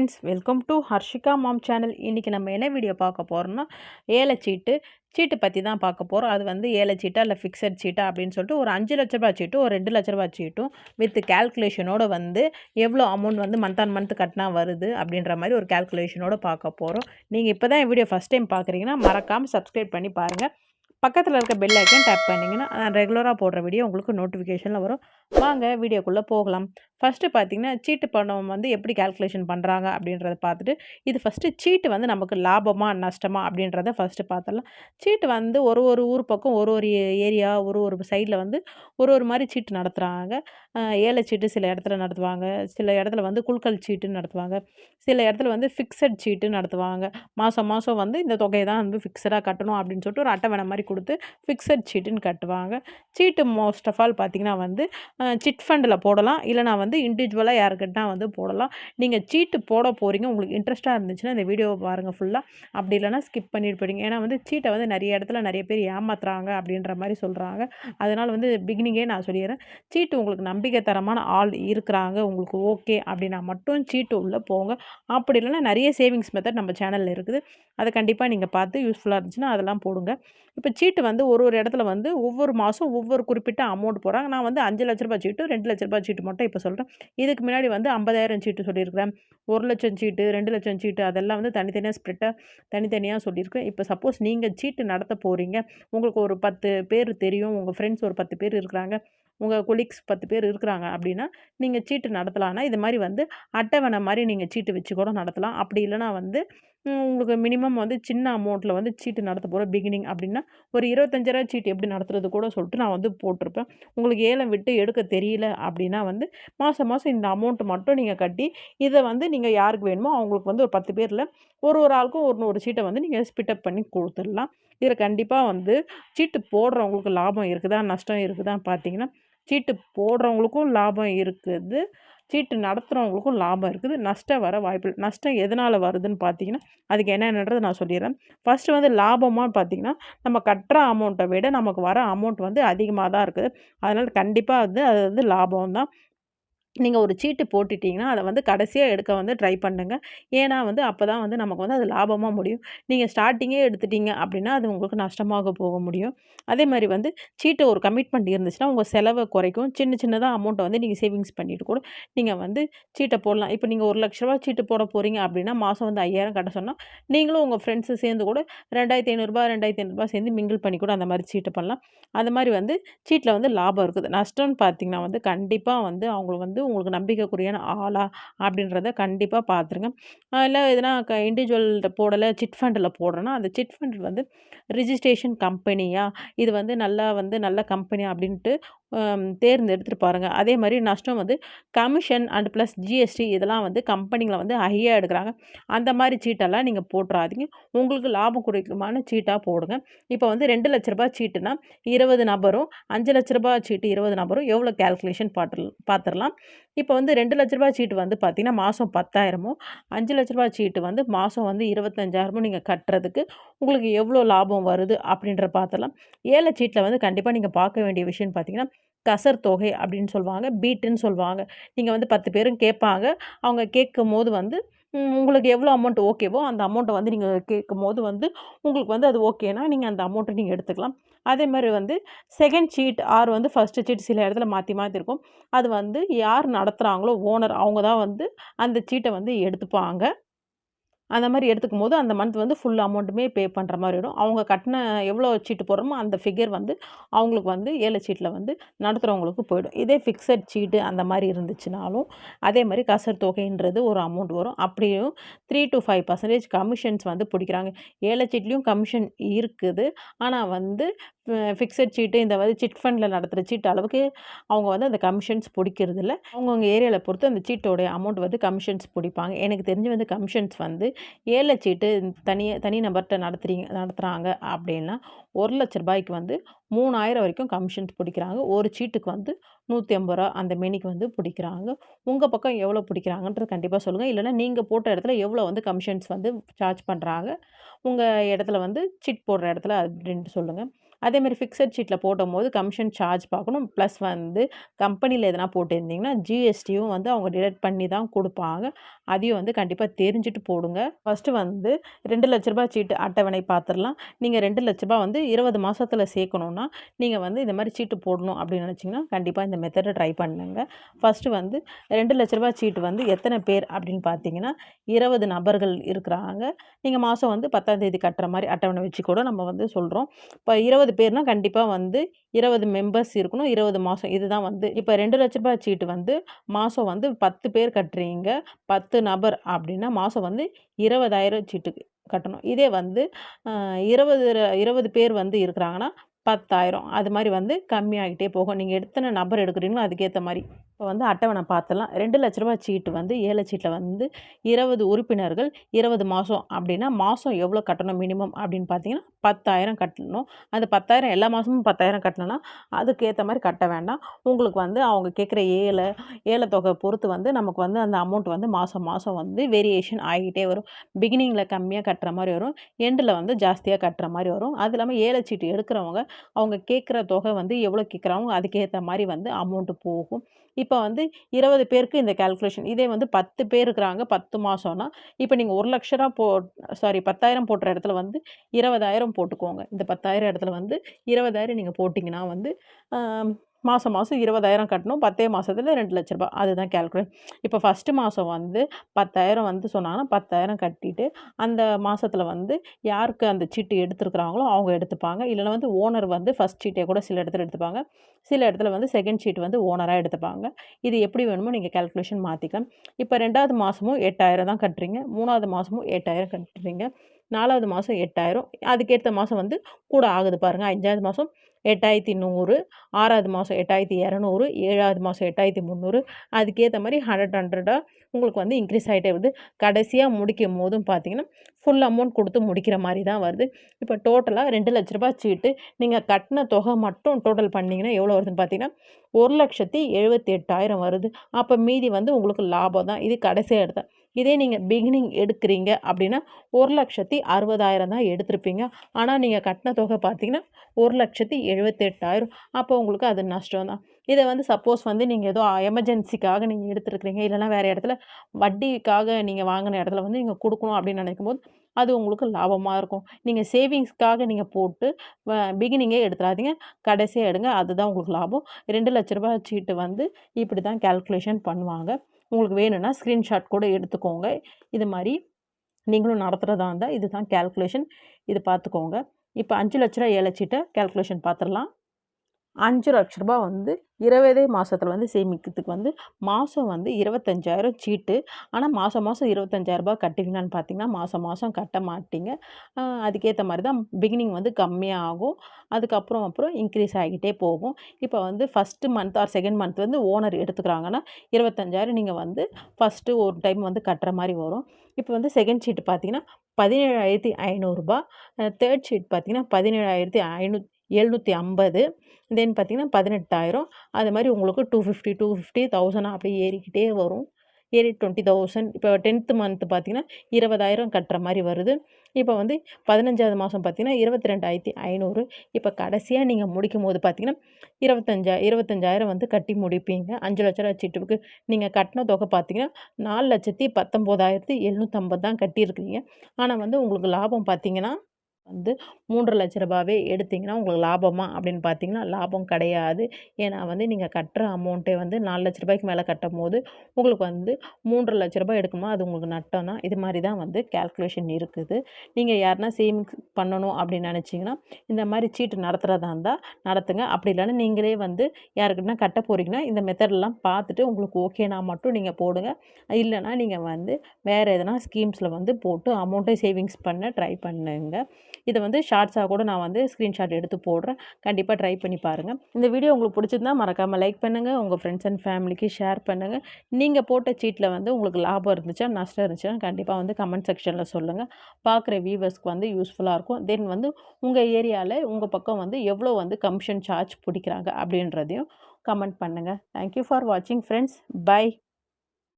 Friends welcome to Harshika mom channel இன்றைக்கி நம்ம என்ன வீடியோ பார்க்க போகிறோம்னா ஏலச்சீட்டு சீட்டு பற்றி தான் பார்க்க போகிறோம் அது வந்து ஏலச்சீட்டா இல்லை ஃபிக்ஸட் சீட்டா அப்படின்னு சொல்லிட்டு ஒரு அஞ்சு லட்ச ரூபா சீட்டும் ஒரு ரெண்டு லட்ச ரூபா சீட்டும் வித் கேல்குலேஷனோட வந்து எவ்வளோ அமௌண்ட் வந்து மந்த் ஆன் மந்த் கட்டினா வருது அப்படின்ற மாதிரி ஒரு கேல்குலேஷனோட பார்க்க போகிறோம் நீங்கள் இப்போ தான் வீடியோ ஃபஸ்ட் டைம் பார்க்குறீங்கன்னா மறக்காமல் சப்ஸ்கிரைப் பண்ணி பாருங்கள் பக்கத்தில் இருக்க பெல் ஐக்கன் டேப் பண்ணிங்கன்னா நான் ரெகுலராக போடுற வீடியோ உங்களுக்கு நோட்டிஃபிகேஷனில் வரும். வாங்க வீடியோக்குள்ளே போகலாம். ஃபஸ்ட்டு பார்த்தீங்கன்னா சீட்டு பணம் வந்து எப்படி கால்குலேஷன் பண்ணுறாங்க அப்படின்றத பார்த்துட்டு இது ஃபஸ்ட்டு சீட்டு வந்து நமக்கு லாபமாக நஷ்டமா அப்படின்றத ஃபஸ்ட்டு பார்த்துடலாம் சீட்டு வந்து ஒரு ஒரு ஊர் பக்கம் ஒரு ஒரு ஏரியா ஒரு ஒரு சைடில் வந்து ஒரு ஒரு மாதிரி சீட்டு நடத்துகிறாங்க ஏழை சீட்டு சில இடத்துல நடத்துவாங்க. சில இடத்துல வந்து குழுக்கள் சீட்டு நடத்துவாங்க. சில இடத்துல வந்து ஃபிக்ஸட் சீட்டு நடத்துவாங்க. மாதம் மாதம் வந்து இந்த தொகையை தான் வந்து ஃபிக்ஸடாக கட்டணும் அப்படின்னு சொல்லிட்டு ஒரு அட்டவணை மாதிரி கொடுத்து ஃபிக்ஸட் சீட்டுன்னு கட்டுவாங்க. சீட்டு மோஸ்ட் ஆஃப் ஆல் பார்த்திங்கன்னா வந்து சிட் ஃபண்டில் போடலாம். இல்லைனா வந்து இண்டிவிஜுவலாக யாருக்கிட்டா வந்து போடலாம். நீங்கள் சீட்டு போட போகிறீங்க உங்களுக்கு இன்ட்ரெஸ்ட்டாக இருந்துச்சுன்னா இந்த வீடியோவை பாருங்கள் ஃபுல்லாக அப்படி இல்லைனா ஸ்கிப் பண்ணிட்டு போயிடுங்க. ஏன்னா வந்து சீட்டை வந்து நிறைய இடத்துல நிறைய பேர் ஏமாத்துறாங்க அப்படின்ற மாதிரி சொல்கிறாங்க அதனால் வந்து பிகினிங்கே நான் சொல்லிடுறேன் சீட்டு உங்களுக்கு நம்பிக்கை தரமான ஆள் இருக்கிறாங்க உங்களுக்கு ஓகே அப்படின்னா மட்டும் சீட்டு உள்ளே போங்க. அப்படி இல்லைனா நிறைய சேவிங்ஸ் மெத்தட் நம்ம சேனலில் இருக்குது. அதை கண்டிப்பாக நீங்கள் பார்த்து யூஸ்ஃபுல்லாக இருந்துச்சுன்னா அதெல்லாம் போடுங்க. இப்போ சீட்டு வந்து ஒரு ஒரு இடத்துல வந்து ஒவ்வொரு மாதம் ஒவ்வொரு குறிப்பிட்ட அமௌண்ட் போகிறாங்க நான் வந்து அஞ்சு லட்ச ரூபாய் சீட்டு ரெண்டு லட்ச ரூபாய் சீட்டு மட்டும் இப்போ சொல்கிறேன் இதுக்கு முன்னாடி வந்து ஐம்பதாயிரம் சீட்டு சொல்லியிருக்கிறேன். ஒரு லட்சம் சீட்டு ரெண்டு லட்சம் சீட்டு அதெல்லாம் வந்து தனித்தனியாக ஸ்ப்ரிட்டாக தனித்தனியாக சொல்லியிருக்கேன். இப்போ சப்போஸ் நீங்கள் சீட்டு நடத்த போகிறீங்க உங்களுக்கு ஒரு பத்து பேர் தெரியும். உங்கள் ஃப்ரெண்ட்ஸ் ஒரு பத்து பேர் இருக்கிறாங்க. உங்கள் கொலீக்ஸ் பத்து பேர் இருக்கிறாங்க அப்படின்னா நீங்கள் சீட்டு நடத்தலான்னா இது மாதிரி வந்து அட்டவணை மாதிரி நீங்கள் சீட்டு வச்சு கூட நடத்தலாம். அப்படி இல்லைனா வந்து உங்களுக்கு மினிமம் வந்து சின்ன அமௌண்ட்டில் வந்து சீட்டு நடத்த போகிற பிகினிங் அப்படின்னா ஒரு இருபத்தஞ்சாயிரம் சீட்டு எப்படி நடத்துறது கூட சொல்லிட்டு நான் வந்து போட்டிருப்பேன். உங்களுக்கு ஏலம் விட்டு எடுக்க தெரியல அப்படின்னா வந்து மாதம் மாதம் இந்த அமௌண்ட்டு மட்டும் நீங்கள் கட்டி இதை வந்து நீங்கள் யாருக்கு வேணுமோ அவங்களுக்கு வந்து ஒரு பத்து பேரில் ஒரு ஒரு ஆளுக்கும் ஒரு ஒரு சீட்டை வந்து நீங்கள் ஸ்பிட்டப் பண்ணி கொடுத்துடலாம். இதில் கண்டிப்பாக வந்து சீட்டு போடுறவங்களுக்கு லாபம் இருக்குதா நஷ்டம் இருக்குதான்னு பார்த்தீங்கன்னா சீட்டு போடுறவங்களுக்கும் லாபம் இருக்குது. சீட்டு நடத்துகிறவங்களுக்கும் லாபம் இருக்குது. நஷ்டம் வர வாய்ப்பு நஷ்டம் எதனால் வருதுன்னு பார்த்தீங்கன்னா அதுக்கு என்னென்னன்றதை நான் சொல்லிடுறேன். ஃபஸ்ட்டு வந்து லாபமாக பார்த்தீங்கன்னா நம்ம கட்டுற அமௌண்ட்டை விட நமக்கு வர அமௌண்ட் வந்து அதிகமாக தான் இருக்குது. அதனால் கண்டிப்பாக வந்து அது வந்து லாபம் தான் நீங்கள் ஒரு சீட்டு போட்டுட்டிங்கன்னா அதை வந்து கடைசியாக எடுக்க வந்து ட்ரை பண்ணுங்கள் ஏன்னா வந்து அப்போ தான் வந்து நமக்கு வந்து அது லாபமாக முடியும். நீங்கள் ஸ்டார்டிங்கே எடுத்துட்டீங்க அப்படின்னா அது உங்களுக்கு நஷ்டமாக போக முடியும். அதே மாதிரி வந்து சீட்டு ஒரு கமிட்மெண்ட் இருந்துச்சுன்னா உங்கள் செலவை குறைக்கும். சின்ன சின்னதாக அமௌண்ட்டை வந்து நீங்கள் சேவிங்ஸ் பண்ணிட்டு கூட நீங்கள் வந்து சீட்டை போடலாம். இப்போ நீங்கள் ஒரு லட்ச ரூபா சீட்டு போட போகிறீங்க அப்படின்னா மாதம் வந்து ஐயாயிரம் கட்ட சொன்னால் நீங்களும் உங்கள் ஃப்ரெண்ட்ஸு சேர்ந்து கூட ரெண்டாயிரத்தி ஐநூறுரூபா ரெண்டாயிரத்தி ஐநூறுரூபா சேர்ந்து மிங்கிள் பண்ணி கூட அந்த மாதிரி சீட்டு பண்ணலாம். அந்த மாதிரி வந்து சீட்டில் வந்து லாபம் இருக்குது. நஷ்டம்னு பார்த்திங்கன்னா வந்து கண்டிப்பாக வந்து அவங்களுக்கு வந்து உங்களுக்கு நம்பிக்கைக்குரியான ஆளா அப்படின்றத கண்டிப்பாக பார்த்துருங்க இல்லை எதுனா க இண்டிவிஜுவல்கிட்ட போடலை சிட் ஃபண்டில் போடுறேன்னா அந்த சிட் ஃபண்ட் வந்து ரிஜிஸ்ட்ரேஷன் கம்பெனியா இது வந்து நல்லா வந்து நல்ல கம்பெனி அப்படின்ட்டு தேர்ந்தெடுத்துட்டு பாருங்கள் அதே மாதிரி நஷ்டம் வந்து கமிஷன் அண்ட் ப்ளஸ் ஜிஎஸ்டி இதெல்லாம் வந்து கம்பெனிகளை வந்து ஹையாக எடுக்கிறாங்க. அந்த மாதிரி சீட்டெல்லாம் நீங்கள் போட்டுறாதீங்க. உங்களுக்கு லாபம் கொடுக்குமான சீட்டாக போடுங்க. இப்போ வந்து ரெண்டு லட்ச ரூபாய் சீட்டுனா இருபது நபரும் அஞ்சு லட்ச ரூபாய் சீட்டு இருபது நபரும் எவ்வளோ கேல்குலேஷன் பாட்டு பார்த்துடலாம் இப்போ வந்து ரெண்டு லட்ச ரூபாய் சீட்டு வந்து பார்த்திங்கன்னா மாதம் பத்தாயிரமும் அஞ்சு லட்ச ரூபாய் சீட்டு வந்து மாதம் வந்து இருபத்தஞ்சாயிரமும் நீங்கள் கட்டுறதுக்கு உங்களுக்கு எவ்வளோ லாபம் வருது அப்படின்ற பார்த்தலாம் ஏழை சீட்டில் வந்து கண்டிப்பாக நீங்கள் பார்க்க வேண்டிய விஷயம்னு பார்த்தீங்கன்னா கசர் தொகை அப்படின்னு சொல்லுவாங்க பீட்டுன்னு சொல்லுவாங்க. நீங்கள் வந்து பத்து பேரும் கேட்பாங்க. அவங்க கேட்கும் போது வந்து உங்களுக்கு எவ்வளோ அமௌண்ட் ஓகேவோ அந்த அமௌண்ட்டை வந்து நீங்கள் கேட்கும் போது வந்து உங்களுக்கு வந்து அது ஓகேனா நீங்கள் அந்த அமௌண்ட்டை நீங்கள் எடுத்துக்கலாம். அதே மாதிரி வந்து செகண்ட் சீட் ஆர் வந்து ஃபஸ்ட்டு சீட் சில இடத்துல மாற்றி மாற்றி இருக்கும். அது வந்து யார் நடத்துகிறாங்களோ ஓனர் அவங்க தான் வந்து அந்த சீட்டை வந்து எடுத்துப்பாங்க. அந்த மாதிரி எடுத்துக்கும் போது அந்த மந்த் வந்து ஃபுல் அமௌண்ட்டுமே பே பண்ணுற மாதிரி வரும். அவங்க கட்டின எவ்வளோ சீட்டு போடுறோமோ அந்த ஃபிகர் வந்து அவங்களுக்கு வந்து ஏழை சீட்டில் வந்து நடத்துகிறவங்களுக்கு போயிடும். இதே ஃபிக்ஸட் சீட்டு அந்த மாதிரி இருந்துச்சுனாலும் அதே மாதிரி கசர் தொகைன்றது ஒரு அமௌண்ட் வரும். அப்படியும் three to five percentage commissions வந்து பிடிக்கிறாங்க. ஏழை சீட்லேயும் கமிஷன் இருக்குது. ஆனால் வந்து ஃபிக்ஸட் சீட்டு இந்த மாதிரி சிட் ஃபண்டில் நடத்துகிற சீட்டு அளவுக்கு அவங்க வந்து அந்த கமிஷன்ஸ் பிடிக்கிறது இல்லை அவங்கவுங்க ஏரியாவில் பொறுத்து அந்த சீட்டோடைய அமௌண்ட் வந்து கமிஷன்ஸ் பிடிப்பாங்க. எனக்கு தெரிஞ்சு வந்து கமிஷன்ஸ் வந்து ஏழை சீட்டு தனியாக தனி நபர்கிட்ட நடத்துறீங்க நடத்துகிறாங்க அப்படின்னா ஒரு லட்ச ரூபாய்க்கு வந்து மூணாயிரம் வரைக்கும் கமிஷன்ஸ் பிடிக்கிறாங்க. ஒரு சீட்டுக்கு வந்து நூற்றி ஐம்பது ரூபா அந்த மேனிக்கு வந்து பிடிக்கிறாங்க. உங்கள் பக்கம் எவ்வளோ பிடிக்கிறாங்கன்றது கண்டிப்பாக சொல்லுங்கள் இல்லைனா நீங்கள் போட்ட இடத்துல எவ்வளோ வந்து கமிஷன்ஸ் வந்து சார்ஜ் பண்ணுறாங்க உங்கள் இடத்துல வந்து சிட் போடுற இடத்துல அப்படின்ட்டு சொல்லுங்கள் அதேமாதிரி ஃபிக்ஸட் சீட்டில் போடும்போது கமிஷன் சார்ஜ் பார்க்கணும். ப்ளஸ் வந்து கம்பெனியில் எதனா போட்டிருந்தீங்கன்னா ஜிஎஸ்டியும் வந்து அவங்க டிடெக்ட் பண்ணி தான் கொடுப்பாங்க. அதையும் வந்து கண்டிப்பாக தெரிஞ்சுட்டு போடுங்க. ஃபஸ்ட்டு வந்து ரெண்டு லட்ச ரூபா சீட்டு அட்டவணை பார்த்துடலாம் நீங்கள் ரெண்டு லட்ச ரூபா வந்து இருபது மாதத்தில் சேர்க்கணுன்னா நீங்கள் வந்து இந்த மாதிரி சீட்டு போடணும் அப்படின்னு நினச்சிங்கன்னா கண்டிப்பாக இந்த மெத்தடை ட்ரை பண்ணுங்க. ஃபஸ்ட்டு வந்து ரெண்டு லட்ச ரூபா சீட்டு வந்து எத்தனை பேர் அப்படின்னு பார்த்தீங்கன்னா இருபது நபர்கள் இருக்கிறாங்க. நீங்கள் மாதம் வந்து பத்தாம் தேதி கட்டுற மாதிரி அட்டவணை வச்சு கூட நம்ம வந்து சொல்கிறோம் இப்போ இருபது பேர்னால் கண்டிப்பாக வந்து இருபது மெம்பர்ஸ் இருக்கணும். இருபது மாதம் இதுதான் வந்து இப்போ ரெண்டு லட்ச ரூபாய் சீட்டு வந்து மாதம் வந்து பத்து பேர் கட்டுறீங்க. பத்து நபர் அப்படின்னா மாதம் வந்து இருபதாயிரம் சீட்டு கட்டணும். இதே வந்து இருபது இருபது பேர் வந்து இருக்கிறாங்கன்னா பத்தாயிரம். அது மாதிரி வந்து கம்மியாகிட்டே போகும். நீங்கள் எத்தனை நபர் எடுக்கிறீங்களோ அதுக்கேற்ற மாதிரி. இப்போ வந்து அட்டவணை பார்த்துலாம் ரெண்டு லட்ச ரூபா சீட்டு வந்து ஏழை சீட்டில் வந்து இருபது உறுப்பினர்கள் இருபது மாதம் அப்படின்னா மாதம் எவ்வளோ கட்டணும் மினிமம் அப்படின்னு பார்த்தீங்கன்னா பத்தாயிரம் கட்டணும். அந்த பத்தாயிரம் எல்லா மாதமும் பத்தாயிரம் கட்டணும்னா அதுக்கேற்ற மாதிரி கட்ட வேண்டாம். உங்களுக்கு வந்து அவங்க கேட்குற ஏழை ஏழை தொகை பொறுத்து வந்து நமக்கு வந்து அந்த அமௌண்ட் வந்து மாதம் மாதம் வந்து வேரியேஷன் ஆகிட்டே வரும். பிகினிங்கில் கம்மியாக கட்டுற மாதிரி வரும். எண்டில் வந்து ஜாஸ்தியாக கட்டுற மாதிரி வரும். அது இல்லாமல் ஏழை சீட்டு எடுக்கிறவங்க அவங்க கேட்குற தொகை வந்து எவ்வளோ கேட்குறாங்க அதுக்கேற்ற மாதிரி வந்து அமௌண்ட்டு போகும். இப்போ வந்து இருபது பேருக்கு இந்த கால்குலேஷன் இதே வந்து பத்து பேர் இருக்கிறாங்க பத்து மாதம்னா இப்போ நீங்கள் ஒரு லட்ச ரூபா போ சாரி பத்தாயிரம் போட்டுற இடத்துல வந்து இருபதாயிரம் போட்டுக்கோங்க. இந்த பத்தாயிரம் இடத்துல வந்து இருபதாயிரம் நீங்கள் போட்டிங்கன்னா வந்து மாதம் மாதம் இருபதாயிரம் கட்டணும். பத்தே மாதத்தில் ரெண்டு லட்ச ரூபாய். அதுதான் கேல்குலேட் இப்போ ஃபஸ்ட்டு மாதம் வந்து பத்தாயிரம் வந்து சொன்னாங்கன்னா பத்தாயிரம் கட்டிட்டு அந்த மாதத்தில் வந்து யாருக்கு அந்த சீட்டு எடுத்துருக்குறாங்களோ அவங்க எடுத்துப்பாங்க. இல்லைன்னா வந்து ஓனர் வந்து ஃபஸ்ட் சீட்டை கூட சில இடத்துல எடுத்துப்பாங்க. சில இடத்துல வந்து செகண்ட் சீட் வந்து ஓனராக எடுத்துப்பாங்க. இது எப்படி வேணுமோ நீங்கள் கேல்குலேஷன் மாற்றிக்கலாம் இப்போ ரெண்டாவது மாதமும் எட்டாயிரம் தான் கட்டுறீங்க. மூணாவது மாதமும் எட்டாயிரம் கட்டுறீங்க. நாலாவது மாதம் எட்டாயிரம். அதுக்கேற்ற மாதம் வந்து கூட ஆகுது பாருங்கள் அஞ்சாவது மாதம் எட்டாயிரத்தி நூறு ஆறாவது மாதம் எட்டாயிரத்தி இரநூறு ஏழாவது மாதம் எட்டாயிரத்தி முந்நூறு அதுக்கேற்ற மாதிரி ஹண்ட்ரட் ஹண்ட்ரடாக உங்களுக்கு வந்து இன்க்ரீஸ் ஆகிட்டே வருது. கடைசியாக முடிக்கும் போதும் பார்த்தீங்கன்னா ஃபுல் அமௌண்ட் கொடுத்து முடிக்கிற மாதிரி தான் வருது. இப்போ டோட்டலாக ரெண்டு லட்ச ரூபாய் சீட்டு நீங்கள் கட்டின தொகை மட்டும் டோட்டல் பண்ணிங்கன்னா எவ்வளோ வருதுன்னு பார்த்தீங்கன்னா ஒரு லட்சத்தி எழுபத்தி எட்டாயிரம் வருது. அப்போ மீதி வந்து உங்களுக்கு லாபம் தான். இது கடைசியாக எடுத்தேன் இதே நீங்கள் பிகினிங் எடுக்கிறீங்க அப்படின்னா ஒரு லட்சத்தி அறுபதாயிரம் தான் எடுத்திருப்பீங்க. ஆனால் நீங்கள் கட்டின தொகை பார்த்தீங்கன்னா ஒரு லட்சத்தி எழுபத்தெட்டாயிரம் அப்போ உங்களுக்கு அது நஷ்டம் தான். இதை வந்து சப்போஸ் வந்து நீங்கள் ஏதோ எமர்ஜென்சிக்காக நீங்கள் எடுத்துருக்கிறீங்க. இல்லைன்னா வேறு இடத்துல வட்டிக்காக நீங்கள் வாங்கின இடத்துல வந்து நீங்கள் கொடுக்கணும் அப்படின்னு நினைக்கும் போது அது உங்களுக்கு லாபமாக இருக்கும். நீங்கள் சேவிங்ஸ்க்காக நீங்கள் போட்டு பிகினிங்கே எடுத்துடாதீங்க. கடைசியாக எடுங்க. அதுதான் உங்களுக்கு லாபம். ரெண்டு லட்ச ரூபாய் சீட்டு வந்து இப்படி தான் கேல்குலேஷன் பண்ணுவாங்க. உங்களுக்கு வேணும்னா ஸ்க்ரீன்ஷாட் கூட எடுத்துக்கோங்க. இது மாதிரி நீங்களும் நடத்துகிறதா இருந்தால் இதுதான் கேல்குலேஷன் இது பார்த்துக்கோங்க. இப்போ அஞ்சு லட்ச ரூபா ஏழை கேல்குலேஷன் பார்த்துடலாம். அஞ்சு லட்ச ரூபா வந்து இருபதே மாதத்தில் வந்து சேமிக்கிறதுக்கு வந்து மாதம் வந்து இருபத்தஞ்சாயிரம் சீட்டு. ஆனால் மாதம் மாதம் இருபத்தஞ்சாயிரரூபா கட்டுவீங்களான்னு பார்த்தீங்கன்னா மாதம் மாதம் கட்ட மாட்டீங்க. அதுக்கேற்ற மாதிரி தான் பிகினிங் வந்து கம்மியாக ஆகும் அதுக்கப்புறம் அப்புறம் இன்க்ரீஸ் ஆகிட்டே போகும். இப்போ வந்து first month or second month வந்து ஓனர் எடுத்துக்கிறாங்கன்னா இருபத்தஞ்சாயிரம் நீங்கள் வந்து ஃபஸ்ட்டு ஒரு டைம் வந்து கட்டுற மாதிரி வரும். இப்போ வந்து செகண்ட் ஷீட் பார்த்தீங்கன்னா பதினேழாயிரத்தி ஐநூறுரூபா தேர்ட் ஷீட் பார்த்தீங்கன்னா பதினேழாயிரத்தி ஐநூ எழுநூற்றி ஐம்பது தென் பார்த்திங்கன்னா பதினெட்டாயிரம். அது மாதிரி உங்களுக்கு two fifty two fifty thousand அப்படியே ஏறிக்கிட்டே வரும். ஏறி டுவெண்ட்டி தௌசண்ட் இப்போ டென்த்து மந்த்து பார்த்தீங்கன்னா இருபதாயிரம் கட்டுற மாதிரி வருது. இப்போ வந்து பதினஞ்சாவது மாதம் பார்த்தீங்கன்னா இருபத்தி ரெண்டாயிரத்தி ஐநூறு. இப்போ கடைசியாக நீங்கள் முடிக்கும் போது பார்த்தீங்கன்னா இருபத்தஞ்சா இருபத்தஞ்சாயிரம் வந்து கட்டி முடிப்பீங்க. அஞ்சு லட்ச ரூபா சீட்டுக்கு நீங்கள் கட்டின தொகை பார்த்தீங்கன்னா நாலு லட்சத்தி பத்தொம்போதாயிரத்தி எழுநூற்றம்பது தான் கட்டியிருக்கிறீங்க. ஆனால் வந்து உங்களுக்கு லாபம் பார்த்தீங்கன்னா வந்து மூன்று லட்ச ரூபாவே எடுத்திங்கன்னா உங்களுக்கு லாபமா? அப்படின்னு பார்த்தீங்கன்னா லாபம் கிடையாது. ஏன்னா வந்து நீங்கள் கட்டுற அமௌண்ட்டே வந்து நாலு லட்ச ரூபாய்க்கு மேலே கட்டும் போது உங்களுக்கு வந்து மூன்று லட்ச ரூபாய் எடுக்குமா? அது உங்களுக்கு நட்டம் தான். இது மாதிரி தான் வந்து கேல்குலேஷன் இருக்குது. நீங்கள் யாருன்னா சேவிங்ஸ் பண்ணணும் அப்படின்னு நினச்சிங்கன்னா இந்த மாதிரி சீட்டு நடத்துகிறதா இருந்தால் நடத்துங்க. அப்படி இல்லைன்னா நீங்களே வந்து யாருக்குன்னா கட்ட போகிறீங்கன்னா இந்த மெத்தட்லாம் பார்த்துட்டு உங்களுக்கு ஓகேனா மட்டும் நீங்கள் போடுங்க. இல்லைன்னா நீங்கள் வந்து வேறு எதனா ஸ்கீம்ஸில் வந்து போட்டு அமௌண்ட்டை சேவிங்ஸ் பண்ண ட்ரை பண்ணுங்க. இதை வந்து ஷார்ட்ஸாக கூட நான் வந்து ஸ்க்ரீன்ஷாட் எடுத்து போடுறேன். கண்டிப்பாக ட்ரை பண்ணி பாருங்கள் இந்த வீடியோ உங்களுக்கு பிடிச்சிருந்தா மறக்காமல் லைக் பண்ணுங்கள் உங்கள் ஃப்ரெண்ட்ஸ் அண்ட் ஃபேமிலிக்கு ஷேர் பண்ணுங்கள் நீங்கள் போட்ட சீட்டில் வந்து உங்களுக்கு லாபம் இருந்துச்சா நஷ்டம் இருந்துச்சுன்னா கண்டிப்பாக வந்து கமெண்ட் செக்ஷனில் சொல்லுங்கள் பார்க்குற வியூவர்ஸ்க்கு வந்து யூஸ்ஃபுல்லாக இருக்கும். தென் வந்து உங்கள் ஏரியாவில் உங்கள் பக்கம் வந்து எவ்வளோ வந்து கமிஷன் சார்ஜ் பிடிக்கிறாங்க அப்படின்றதையும் கமெண்ட் பண்ணுங்கள் தேங்க்யூ ஃபார் வாட்சிங் ஃப்ரெண்ட்ஸ் பை